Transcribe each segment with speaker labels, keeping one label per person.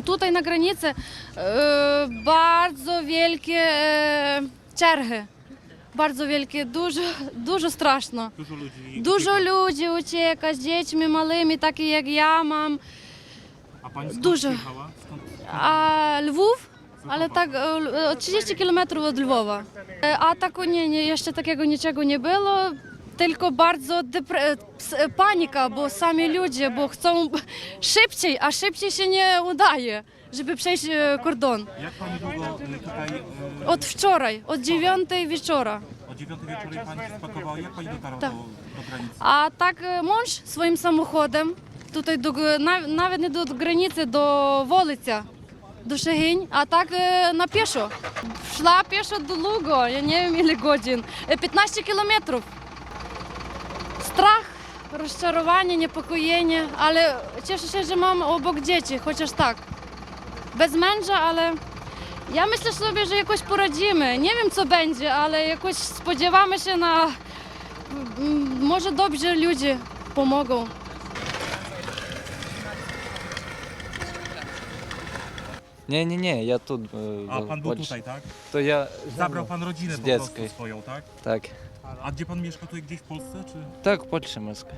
Speaker 1: tutaj na granicy e, bardzo wielkie e, czerhy. Bardzo wielkie, dużo, dużo straszno.
Speaker 2: Dużo ludzi.
Speaker 1: Dużo
Speaker 2: ucieka.
Speaker 1: ludzi ucieka z dziećmi małymi, takie jak ja mam.
Speaker 2: A pani skąd
Speaker 1: dużo.
Speaker 2: przyjechała? Skąd?
Speaker 1: A Lwów, ale tak e, e, 30 kilometrów od Lwowa. E, A tak nie, nie, jeszcze takiego niczego nie тільки дуже депр... Э, э, паніка, бо самі люди, бо хочуть швидше, а швидше ще не удає, щоб пройти е,
Speaker 2: кордон. Як вам довго tutaj?
Speaker 1: От вчора, от 9 вечора.
Speaker 2: Od 9 wieczorem pani się spakowała. Jak pani dotarła do, do granicy?
Speaker 1: А так е, можеш своїм самоходом тут до г- навіть не до границі, до вулиця, до Шегинь, а так е, на пішо. Шла пішо долго, я не знаю, годин, е, 15 кілометрів. rozczarowanie, niepokojenie, ale cieszę się, że mam obok dzieci, chociaż tak. Bez męża, ale ja myślę sobie, że jakoś poradzimy. Nie wiem, co będzie, ale jakoś spodziewamy się na... Mm, może dobrze ludzie pomogą.
Speaker 3: Nie, nie, nie, ja tu... E,
Speaker 2: A pan był
Speaker 3: chodź-
Speaker 2: tutaj, tak?
Speaker 3: To ja...
Speaker 2: Zabrał pan rodzinę
Speaker 3: z
Speaker 2: po prostu swoją, tak?
Speaker 3: Tak.
Speaker 2: A gdzie pan mieszka tutaj gdzieś w Polsce, czy?
Speaker 3: так, в Польщі морська.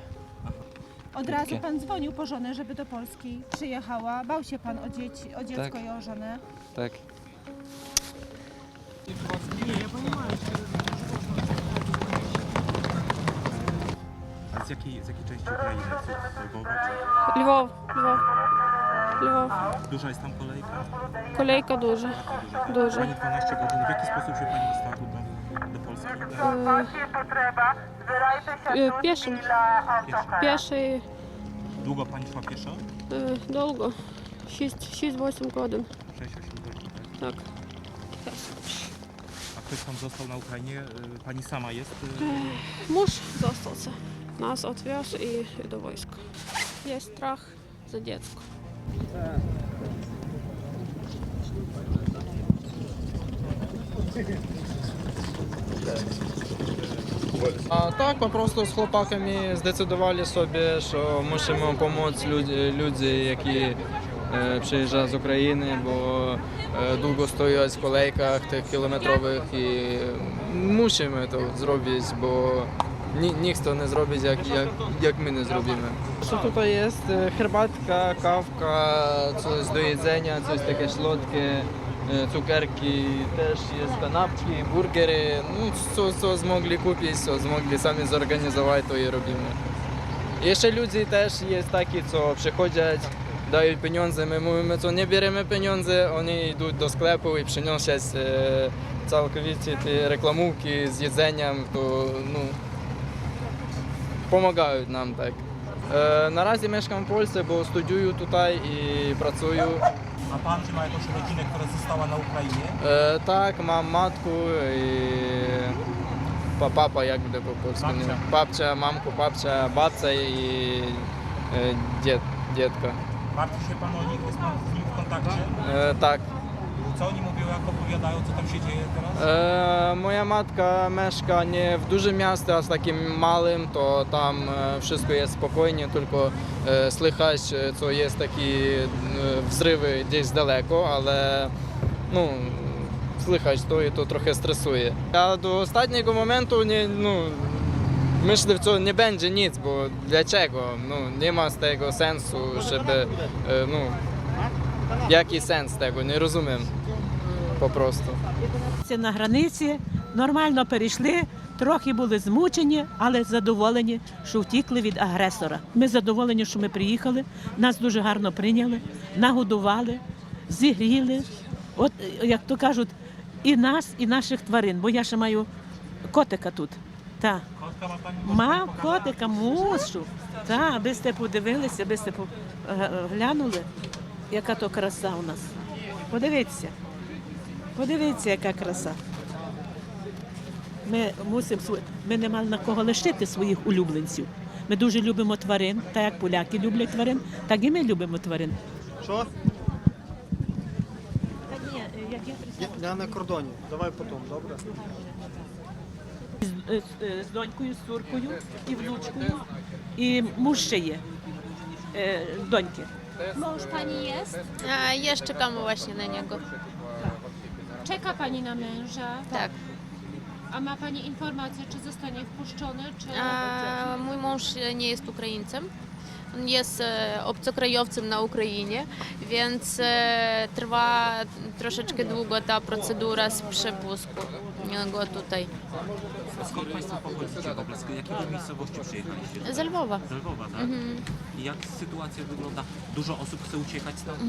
Speaker 4: Od razu
Speaker 3: Takie.
Speaker 4: pan dzwonił po żonę, żeby do Polski przyjechała. Bał się pan o, dzieci, o dziecko
Speaker 3: Tak.
Speaker 4: i o żonę.
Speaker 3: Так.
Speaker 2: A z jakiej, z jakiej części Ukrainy? Z Lwowa,
Speaker 5: Львов, Львов, Львов.
Speaker 2: czy duża jest tam kolejka?
Speaker 5: Kolejka дуже. Дуже.
Speaker 2: Pani 12 godzin. W jaki sposób się pani dostała tu do, do
Speaker 5: Yy, yy,
Speaker 2: pieszym.
Speaker 5: Pieszy.
Speaker 2: Długo pani szła pieszo?
Speaker 5: Yy, długo. 6-8 godzin.
Speaker 2: 6-8 godzin. Tak. A ktoś tam został na Ukrainie? Pani sama jest? y,
Speaker 5: Mąż został. Nas odwiózł i do wojska. Jest strach za dziecko.
Speaker 6: А так по просто з хлопаками здецидували собі, що мусимо допомогти люди які е, приїжджають з України, бо е, довго стоять в kolejках тих кілометрових і мусимо це зробити, бо ні, ніхто не зробить, як, як, як ми не зробимо. Що тут є? Kawka, coś do jedzenia, coś takie środki, e, cukierki, też jest kanapki, burgery, no co, co zmogli kupić, co zmogli sami zorganizować, to i robimy. Jeszcze ludzie też jest taki, co przychodzą, dają pieniądze, my mówimy, co nie bierzemy pieniądze, oni idą do sklepu i przynoszą e, całkowicie te reklamówki z jedzeniem, to no, pomagają nam tak. E, na razie mieszkam w Polsce, bo studiuję tutaj i pracuję.
Speaker 2: A pan, czy ma jakąś rodzinę, która została na Ukrainie?
Speaker 6: E, tak, mam matkę i pa, papa, jakby to po polsku. Babcia. nie-
Speaker 2: Babcia,
Speaker 6: mamku, babcia, babcia i e, dzied, dziadka.
Speaker 2: Martwi się pan o nich, jest pan z nim w kontakcie?
Speaker 6: E, tak.
Speaker 2: Co oni mówią, jak opowiadają, co tam się dzieje teraz?
Speaker 6: E, moja matka mieszka nie w dużym mieście, a w takim małym, to tam e, wszystko jest spokojnie, tylko e, słychać, e, co jest takie e, wzrywy gdzieś daleko, ale no, słychać to i to trochę stresuje. Ja do ostatniego momentu nie, no, myślę, że nie będzie nic, bo dlaczego? No, nie ma z tego sensu, żeby, e, no, sens tego, nie rozumiem po prostu.
Speaker 7: Це на границі, нормально перейшли, трохи були змучені, але задоволені, що втікли від агресора. Ми задоволені, що ми приїхали, нас дуже гарно прийняли, нагодували, зігріли. От, е, як то кажуть, і нас, і наших тварин, бо я ще маю котика тут. Та. Мав котика, мушу. Та, аби сте подивилися, аби сте глянули, яка то краса у нас. Подивіться. Подивіться, яка краса. Ми мусимо ми не мали на кого лишити своїх улюбленців. Ми дуже любимо тварин, так як поляки люблять тварин, так і ми любимо тварин.
Speaker 8: Що?
Speaker 7: Та ні, як я
Speaker 8: Я, я на кордоні. Давай потім, добре?
Speaker 7: з, з, з донькою, з суркою і внучкою, і муж ще є е, доньки.
Speaker 9: Mąż pani jest?
Speaker 5: A jeszcze czekamy właśnie na niego.
Speaker 9: Czeka pani na męża?
Speaker 5: Tak.
Speaker 9: A ma pani informację, czy zostanie wpuszczony, czy...
Speaker 5: A, mój mąż nie jest Ukraińcem. On jest e, obcokrajowcem na Ukrainie, więc e, trwa troszeczkę długo ta procedura z przepusku go tutaj.
Speaker 2: Skąd Państwo pochodzicie w ogóle? Z jakiej miejscowości przyjechaliście?
Speaker 5: Z Lwowa.
Speaker 2: Z Lwowa, tak?
Speaker 5: Mhm.
Speaker 2: I jak sytuacja wygląda? Dużo osób chce uciekać stąd?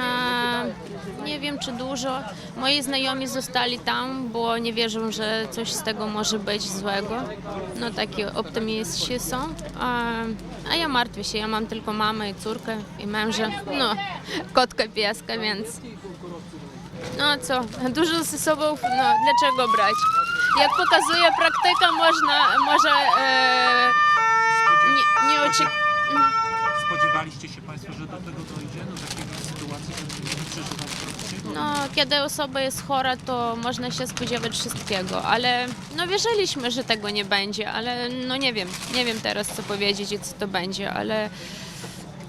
Speaker 5: A, nie wiem czy dużo. Moi znajomi zostali tam, bo nie wierzą, że coś z tego może być złego. No taki optymiści są. A, a ja martwię się, ja mam tylko mamę i córkę i męża. No, kotka, pieska, więc... No co, dużo ze sobą, no dlaczego brać? Jak pokazuje praktyka, można, może e, nie, nie oczekiwać.
Speaker 2: Spodziewaliście się Państwo, że do tego dojdzie? Do takiej
Speaker 5: No, kiedy osoba jest chora, to można się spodziewać wszystkiego, ale no wierzyliśmy, że tego nie będzie, ale no nie wiem, nie wiem teraz co powiedzieć i co to będzie, ale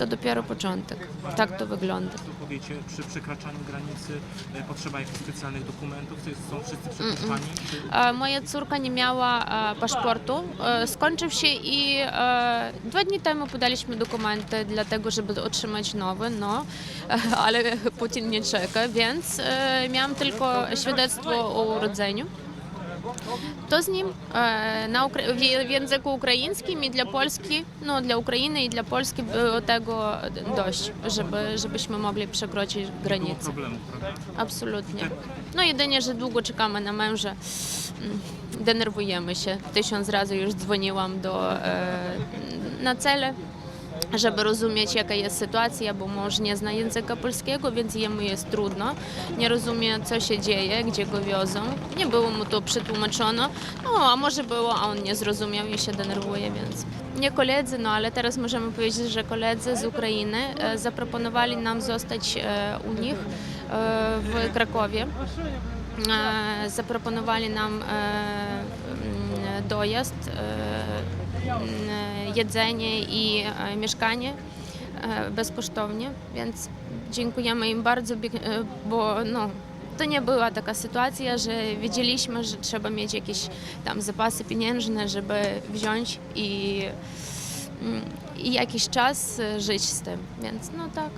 Speaker 5: to dopiero początek. Tak to wygląda.
Speaker 2: Tu powiecie, przy przekraczaniu granicy e, potrzeba jakichś specjalnych dokumentów? Czy są wszyscy przepuszczani? Czy...
Speaker 5: A Moja córka nie miała e, paszportu, e, skończył się i e, dwa dni temu podaliśmy dokumenty dlatego, żeby otrzymać nowy, no, ale Putin nie czeka, więc e, miałam tylko świadectwo o urodzeniu. To z nim na ukra- w, w języku ukraińskim i dla Polski, no dla Ukrainy i dla Polski było tego dość, żeby, żebyśmy mogli przekroczyć granicę. Absolutnie. No jedynie, że długo czekamy na męża. Denerwujemy się. Tysiąc razy już dzwoniłam do, na cele, żeby rozumieć, jaka jest sytuacja, bo mąż nie zna języka polskiego, więc jemu jest trudno. Nie rozumie, co się dzieje, gdzie go wiozą. Nie było mu to przetłumaczono. No, a może było, a on nie zrozumiał i się denerwuje, więc... Nie koledzy, no ale teraz możemy powiedzieć, że koledzy z Ukrainy e, zaproponowali nam zostać e, u nich e, w Krakowie. E, Zaproponowali nam e, mm, dojazd, e, mm, jedzenie i mieszkanie bezkosztownie, więc dziękujemy im bardzo, bo no, to nie była taka sytuacja, że wiedzieliśmy, że trzeba mieć jakieś tam zapasy pieniężne, żeby wziąć i, mm, i jakiś czas żyć z tym, więc no tak.